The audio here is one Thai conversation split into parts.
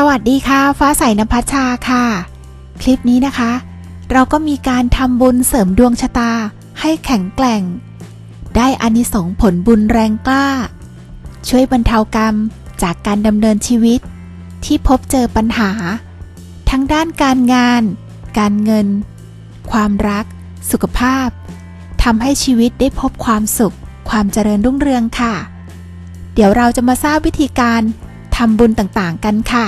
สวัสดีค่ะ ฟ้าใสนภัชชาค่ะ คลิปนี้นะคะ เราก็มีการทำบุญเสริมดวงชะตาให้แข็งแกร่ง ได้อานิสงส์ผลบุญแรงกล้า ช่วยบรรเทากรรมจากการดำเนินชีวิต ที่พบเจอปัญหา ทั้งด้านการงาน การเงิน ความรัก สุขภาพทำให้ชีวิตได้พบความสุข ความเจริญรุ่งเรืองค่ะ เดี๋ยวเราจะมาทราบวิธีการทำบุญต่างๆ กันค่ะ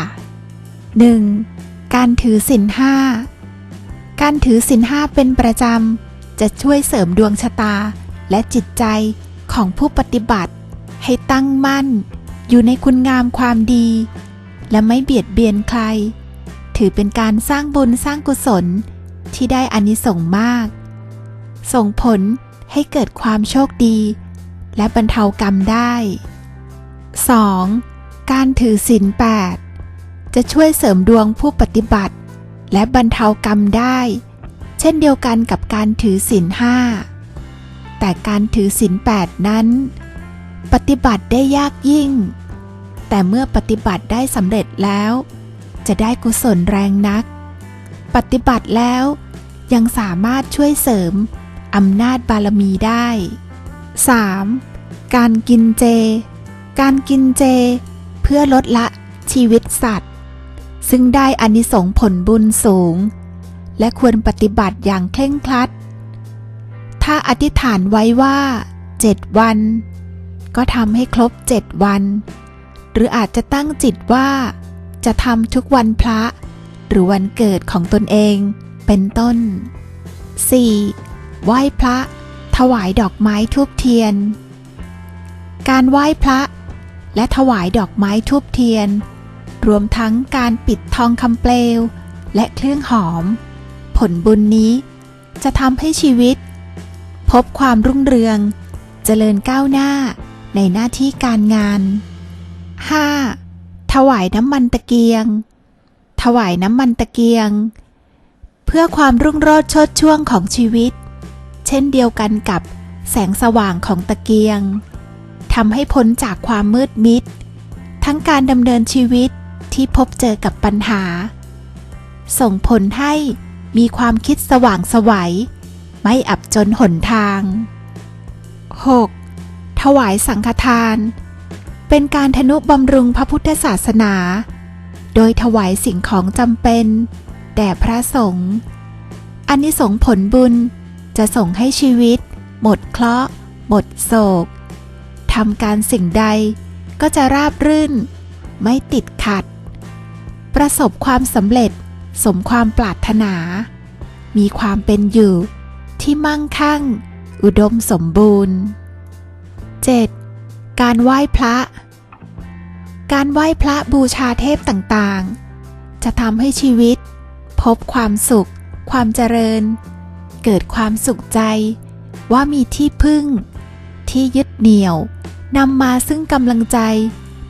1. การถือศีลห้าการถือศีลห้าเป็นประจำ จะช่วยเสริมดวงชะตาและจิตใจของผู้ปฏิบัติ ให้ตั้งมั่น อยู่ในคุณงามความดี และไม่เบียดเบียนใคร ถือเป็นการสร้างบุญสร้างกุศลที่ได้อานิสงส์มาก ส่งผลให้เกิดความโชคดี และบรรเทากรรมได้ 2. การถือศีลแปด จะช่วยเสริมดวงผู้ปฏิบัติ และบรรเทากรรมได้ เช่นเดียวกันกับการถือศีลห้าแต่การถือศีลแปดนั้น ปฏิบัติได้ยากยิ่ง แต่เมื่อปฏิบัติได้สำเร็จแล้ว จะได้กุศลแรงนัก ปฏิบัติแล้วยังสามารถช่วยเสริมอำนาจบารมีได้ 3. การกินเจ การกินเจ เพื่อลดละชีวิตสัตว์ ซึ่งได้อานิสงส์ผลบุญสูง และควรปฏิบัติอย่างเคร่งครัด ถ้าอธิษฐานไว้ว่าเจ็ดวัน ก็ทำให้ครบเจ็ดวัน หรืออาจจะตั้งจิตว่าจะทำทุกวันพระ หรือวันเกิดของตนเองเป็นต้น 4. ไหว้พระ ถวายดอกไม้ทูบเทียน การไหว้พระ และถวายดอกไม้ทูบเทียน รวมทั้งการปิดทองคำเปลว และเครื่องหอม ผลบุญนี้จะทำให้ชีวิต พบความรุ่งเรืองเจริญก้าวหน้าในหน้าที่การงาน 5. ถวายน้ำมันตะเกียง ถวายน้ำมันตะเกียง เพื่อความรุ่งโรจน์ชดช่วงของชีวิต เช่นเดียวกันกับแสงสว่างของตะเกียงทำให้พ้นจากความมืดมิด ทั้งการดำเนินชีวิต ที่พบเจอกับปัญหา ส่งผลให้มีความคิดสว่างไสวัย ไม่อับจนหนทาง 6. ถวายสังฆทาน เป็นการทนุบำรุงพระพุทธศาสนา โดยถวายสิ่งของจำเป็น แด่พระสงฆ์อันนี้สงส์ผลบุญจะส่งให้ชีวิต หมดเคราะห์หมดโศกทำการสิ่งใดก็จะราบรื่น ไม่ติดขัด ประสบความสำเร็จ สมความปรารถนา มีความเป็นอยู่ ที่มั่งคั่ง อุดมสมบูรณ์ 7. การไหว้พระ การไหว้พระบูชาเทพต่างๆ จะทำให้ชีวิต พบความสุข ความเจริญ เกิดความสุขใจ ว่ามีที่พึ่ง ที่ยึดเหนี่ยวนำมาซึ่งกำลังใจ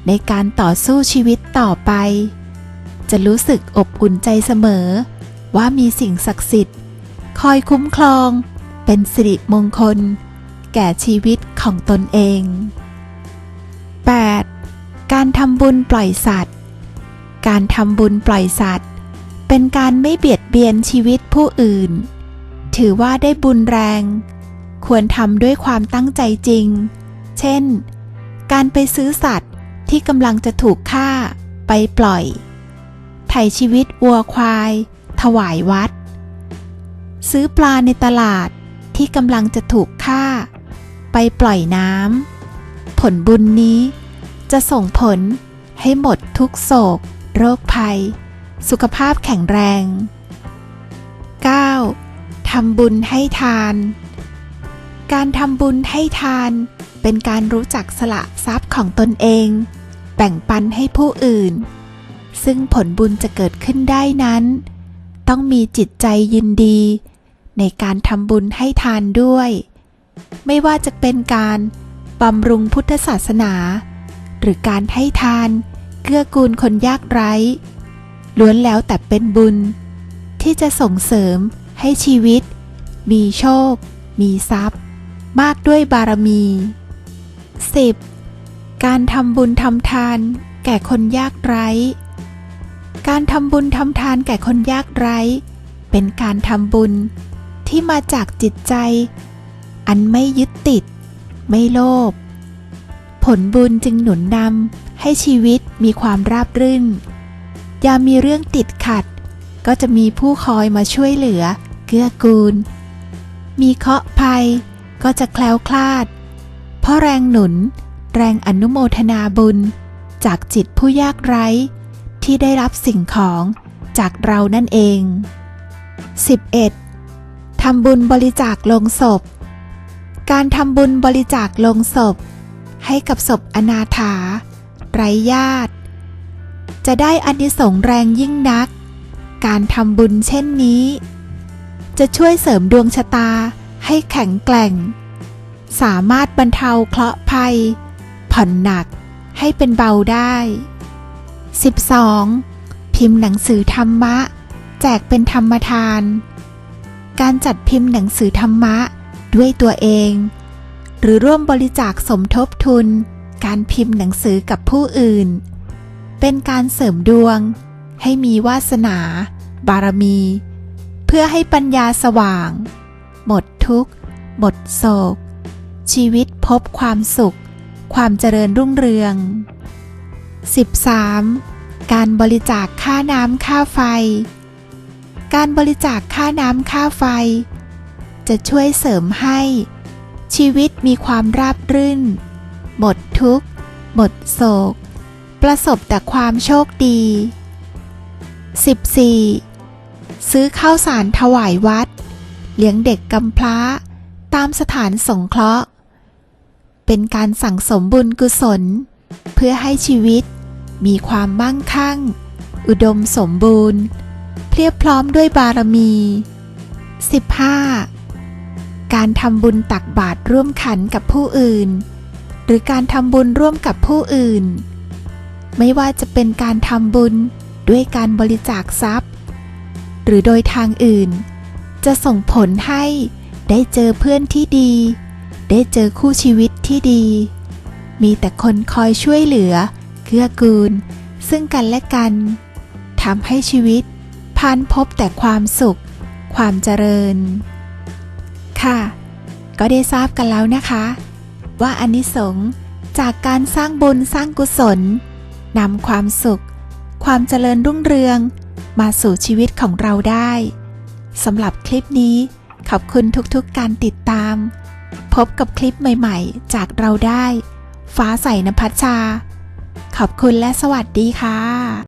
ในการต่อสู้ชีวิตต่อไป จะรู้สึกอบอุ่นใจเสมอ ว่ามีสิ่งศักดิ์สิทธิ์ คอยคุ้มครอง เป็นสิริมงคล แก่ชีวิตของตนเอง 8. การทำบุญปล่อยสัตว์ การทำบุญปล่อยสัตว์ เป็นการไม่เบียดเบียนชีวิตผู้อื่น ถือว่าได้บุญแรง ควรทำด้วยความตั้งใจจริง เช่น การไปซื้อสัตว์ที่กำลังจะถูกฆ่าไปปล่อย ไถ่ชีวิตวัวควาย ถวายวัด ซื้อปลาในตลาดที่กำลังจะถูกฆ่า ไปปล่อยน้ำผลบุญนี้จะส่งผลให้หมดทุกโศก โรคภัย สุขภาพแข็งแรง 9. ทำบุญให้ทาน การทำบุญให้ทานเป็นการรู้จักสละทรัพย์ของตนเอง แบ่งปันให้ผู้อื่น ซึ่งผลบุญจะเกิดขึ้นได้นั้น ต้องมีจิตใจยินดี ในการทำบุญให้ทานด้วย ไม่ว่าจะเป็นการบำรุงพุทธศาสนา หรือการให้ทานเกื้อกูลคนยากไร้ ล้วนแล้วแต่เป็นบุญ ที่จะส่งเสริมให้ชีวิต มีโชค มีทรัพย์ มากด้วยบารมี 10. การทำบุญทำทานแก่คนยากไร้ การทำบุญทำทานแก่คนยากไร้ เป็นการทำบุญที่มาจากจิตใจ อันไม่ยึดติด ไม่โลภผลบุญจึงหนุนนำให้ชีวิตมีความราบรื่น ยามมีเรื่องติดขัด ก็จะมีผู้คอยมาช่วยเหลือ เกื้อกูล มีเคาะภัยก็จะแคล้วคลาด เพราะแรงหนุน แรงอนุโมทนาบุญ จากจิตผู้ยากไร้ ที่ได้รับสิ่งของจากเรานั่นเอง 11. ทำบุญบริจาคลงศพ การทำบุญบริจาคลงศพ ให้กับศพอนาถา ไร้ญาติ จะได้อานิสงส์แรงยิ่งนัก การทำบุญเช่นนี้ จะช่วยเสริมดวงชะตาให้แข็งแกร่ง สามารถบรรเทาเคราะห์ภัย ผ่อนหนักให้เป็นเบาได้ 12. พิมพ์หนังสือธรรมะ แจกเป็นธรรมทาน การจัดพิมพ์หนังสือธรรมะด้วยตัวเอง หรือร่วมบริจาคสมทบทุน การพิมพ์หนังสือกับผู้อื่น เป็นการเสริมดวง ให้มีวาสนา บารมี เพื่อให้ปัญญาสว่าง หมดทุกข์ หมดโศก ชีวิตพบความสุข ความเจริญรุ่งเรือง 13. การบริจาคค่าน้ำค่าไฟ การบริจาคค่าน้ำค่าไฟ จะช่วยเสริมให้ ชีวิตมีความราบรื่น หมดทุกข์ หมดโศก ประสบแต่ความโชคดี 14. ซื้อข้าวสารถวายวัด เลี้ยงเด็กกำพร้า ตามสถานสงเคราะห์ เป็นการสั่งสมบุญกุศล เพื่อให้ชีวิตมีความมั่งคั่ง อุดมสมบูรณ์ เพรียบพร้อมด้วยบารมี 15. การทำบุญตักบาตรร่วมขันกับผู้อื่น หรือการทำบุญร่วมกับผู้อื่น ไม่ว่าจะเป็นการทำบุญด้วยการบริจาคทรัพย์ หรือโดยทางอื่น จะส่งผลให้ได้เจอเพื่อนที่ดี ได้เจอคู่ชีวิตที่ดี มีแต่คนคอยช่วยเหลือ เกื้อกูล ซึ่งกันและกันทำให้ชีวิตพันพบแต่ความสุข ความเจริญ ค่ะ ก็ได้ทราบกันแล้วนะคะ ว่าอานิสงส์จากการสร้างบุญสร้างกุศลนำความสุข ความเจริญรุ่งเรือง มาสู่ชีวิตของเราได้สำหรับคลิปนี้ขอบคุณทุกๆการติดตาม พบกับคลิปใหม่ ๆ จากเราได้ ฟ้าใสนภัชชา ขอบคุณและสวัสดีค่ะ